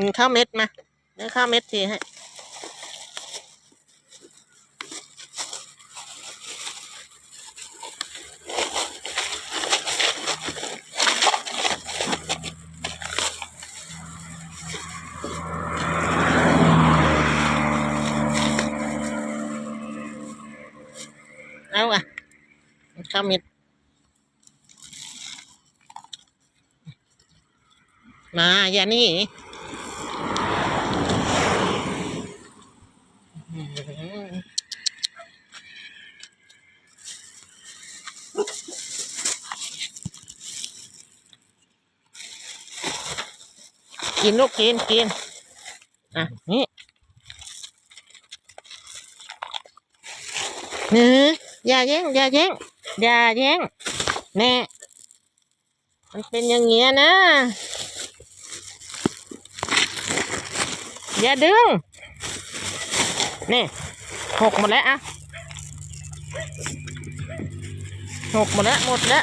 อืมข้าวเม็ดมาเนื้อข้าวเม็ดทีให้เอาอะข้าวเม็ดมาอย่านี่ กินลูกกินกินอะนี่เนื้ออย่าแย่งอย่าแย่งอย่าแย่งแน่มันเป็นอย่างเงี้ยนะอย่าดึงนี่หกหมดแล้วอะหกหมดแล้วหมดแล้ว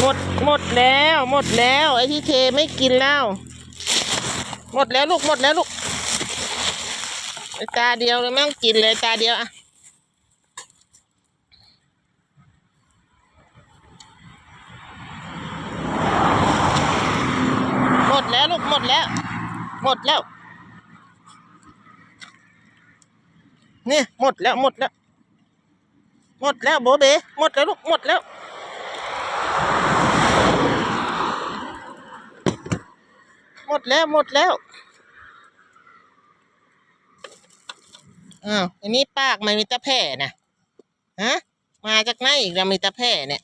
หมดหมดแล้ว หมดแล้ว ไอ้ที่เทไม่กินแล้ว หมดแล้วลูกหมดแล้วลูกตาเดียวเลยไม่ต้องกินเลยตาเดียวอะหมดแล้วลูกหมดแล้ว หมดแล้ว เนี่ยหมดแล้วหมดแล้ว หมดแล้วโบเบหมดแล้วลูกหมดแล้ว หม ดแล้วหมดแล้วอ้าวอันนี้ปากมันมีตะแผ่นะฮะมาจากไหนอีกแล้วมีตะแผ่เนี่ย